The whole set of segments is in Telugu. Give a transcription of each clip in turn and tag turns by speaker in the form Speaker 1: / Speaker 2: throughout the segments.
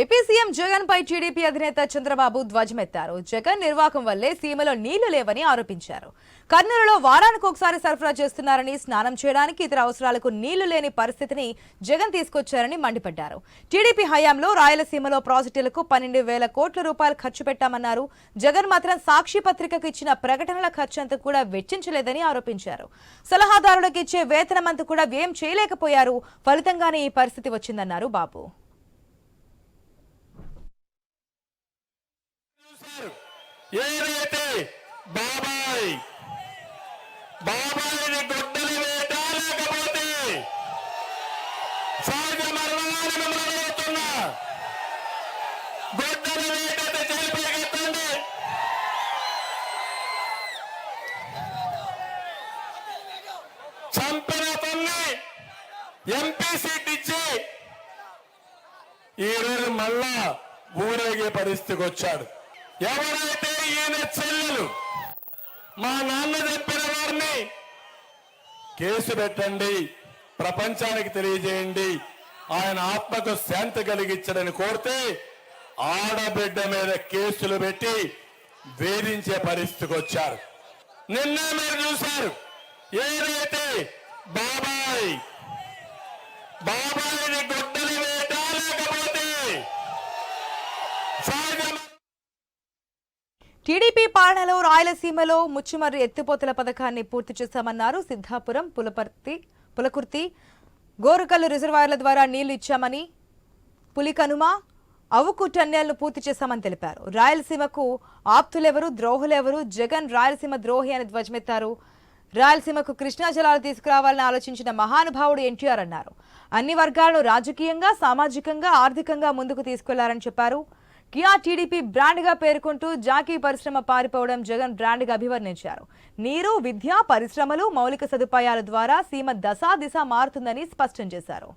Speaker 1: ఏపీ సీఎం జగన్ పై టీడీపీ అధినేత చంద్రబాబు ధ్వజమెత్తారు. జగన్ నిర్వాహకం వల్లే సీమలో నీళ్ళు లేవని ఆరోపించారు. కర్నూలులో వారానికి ఒకసారి సరఫరా చేస్తున్నారని స్నానం చేయడానికి ఇతర అవసరాలకు నీళ్ళు లేని పరిస్థితిని జగన్ తీసుకొచ్చారని మండిపడ్డారు. టీడీపీ హయాంలో రాయలసీమలో ప్రాజెక్టులకు పన్నెండు వేల కోట్ల రూపాయలు ఖర్చు పెట్టామన్నారు. జగన్ మాత్రం సాక్షి పత్రికకు ఇచ్చిన ప్రకటనల ఖర్చంతా కూడా వెచ్చించలేదని ఆరోపించారు. సలహాదారులకు ఇచ్చే వేతనమంతా కూడా వ్యయం చేయలేకపోయారు. ఫలితంగానే ఈ పరిస్థితి వచ్చిందన్నారు బాబు.
Speaker 2: ఏదైతే బాబాయ్ బాబాయిని గొడ్డలి వేట లేకపోతే సహజ మరణాన్ని మిమ్మల్ని అడుగుతున్నా. గొడ్డలి వేట చేపట్టండి చంపిన తల్లి ఎంపీ సీట్ ఇచ్చి ఈరోజు మళ్ళా ఊరేగే పరిస్థితికి వచ్చాడు. ఎవరైతే ఈయన చెల్లెలు. మా నాన్న చెప్పిన వారిని కేసు పెట్టండి ప్రపంచానికి తెలియజేయండి ఆయన ఆత్మకు శాంతి కలిగించడని కోరితే ఆడబిడ్డ మీద కేసులు పెట్టి వేధించే పరిస్థితికి వచ్చారు. నిన్న మీరు చూశారు. ఏదైతే బాబా బాబాయిని గొడ్డలి వేట లేకపోతే సహజ
Speaker 1: టీడీపీ పాలనలో రాయలసీమలో ముచ్చుమర్రి ఎత్తిపోతల పథకాన్ని పూర్తి చేశామన్నారు సిద్ధాపురం పులపర్తి పులకుర్తి గోరుకల్లు రిజర్వాయర్ల ద్వారా నీళ్ళు ఇచ్చామని పులికనుమ అవుకు టన్నెల్ను పూర్తి చేశామని తెలిపారు. రాయలసీమకు ఆప్తులెవరు ద్రోహులెవరు? జగన్ రాయలసీమ ద్రోహి అని ధ్వజమెత్తారు. రాయలసీమకు కృష్ణా జలాలు తీసుకురావాలని ఆలోచించిన మహానుభావుడు ఎన్టీఆర్ అన్నారు. అన్ని వర్గాలను రాజకీయంగా సామాజికంగా ఆర్థికంగా ముందుకు తీసుకెళ్ళారని చెప్పారు. కియా టీడీపీ బ్రాండ్గా పేర్కొంటూ జాకీ పరిశ్రమ పారిపోవడం జగన్ బ్రాండ్గా అభివర్ణించారు. నీరు విద్య పరిశ్రమలు మౌలిక సదుపాయాల ద్వారా సీమ దశా దిశ మారుతుందని స్పష్టం చేశారు.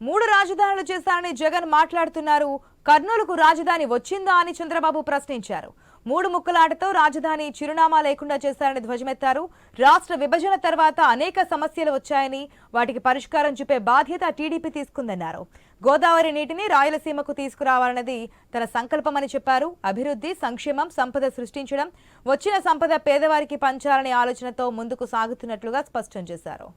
Speaker 1: మూడు రాజధానులు చేశారని జగన్ మాట్లాడుతున్నారు. కర్నూలుకు రాజధాని వచ్చిందా అని చంద్రబాబు ప్రశ్నించారు. మూడు ముక్కలాటతో రాజధాని చిరునామా లేకుండా చేశారని ధ్వజమెత్తారు. రాష్ట్ర విభజన తర్వాత అనేక సమస్యలు వచ్చాయని వాటికి పరిష్కారం చూపే బాధ్యత టీడీపీ తీసుకుందన్నారు. గోదావరి నీటిని రాయలసీమకు తీసుకురావాలన్నది తన సంకల్పమని చెప్పారు. అభివృద్ధి సంక్షేమం సంపద సృష్టించడం వచ్చిన సంపద పేదవారికి పంచాలనే ఆలోచనతో ముందుకు సాగుతున్నట్లుగా స్పష్టం చేశారు.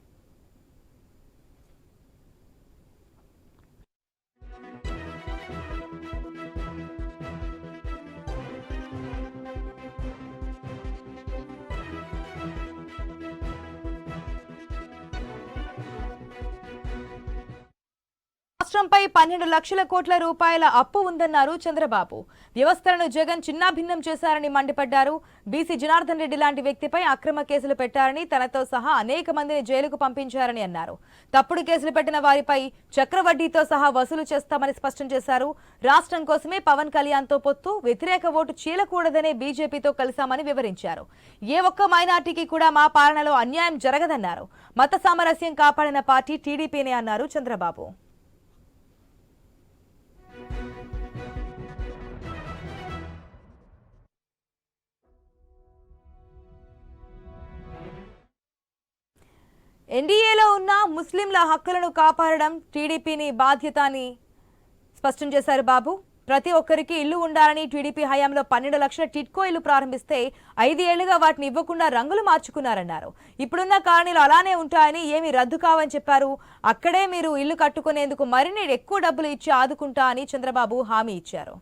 Speaker 1: రాష్ట్రంపై పన్నెండు లక్షల కోట్ల రూపాయల అప్పు ఉందన్నారు చంద్రబాబు. వ్యవస్థలను జగన్ చిన్నాభిన్నం చేశారని మండిపడ్డారు. బీసీ జనార్దన్ రెడ్డి లాంటి వ్యక్తిపై అక్రమ కేసులు పెట్టారని తనతో సహా అనేక మందిని జైలుకు పంపించారని అన్నారు. తప్పుడు కేసులు పెట్టిన వారిపై చక్రవడ్డీతో సహా వసూలు చేస్తామని స్పష్టం చేశారు. రాష్ట్రం కోసమే పవన్ కళ్యాణ్తో పొత్తు వ్యతిరేక ఓటు చీలకూడదనే బీజేపీతో కలిశామని వివరించారు. ఏ ఒక్క మైనార్టీకి కూడా మా పాలనలో అన్యాయం జరగదన్నారు. మత సామరస్యం కాపాడిన పార్టీ టీడీపీనే అన్నారు చంద్రబాబు. ఎన్డీఏలో ఉన్న ముస్లింల హక్కులను కాపాడడం టీడీపీని బాధ్యత అని స్పష్టం చేశారు బాబు. ప్రతి ఒక్కరికి ఇల్లు ఉండాలని టీడీపీ హయాంలో పన్నెండు లక్షల టిట్కో ఇల్లు ప్రారంభిస్తే ఐదు ఏళ్ళుగా వాటిని ఇవ్వకుండా రంగులు మార్చుకున్నారన్నారు. ఇప్పుడున్న కాలనీలు అలానే ఉంటాయని ఏమీ రద్దు కావని చెప్పారు. అక్కడే మీరు ఇల్లు కట్టుకునేందుకు మరిన్ని ఎక్కువ డబ్బులు ఇచ్చి ఆదుకుంటా అని చంద్రబాబు హామీ ఇచ్చారు.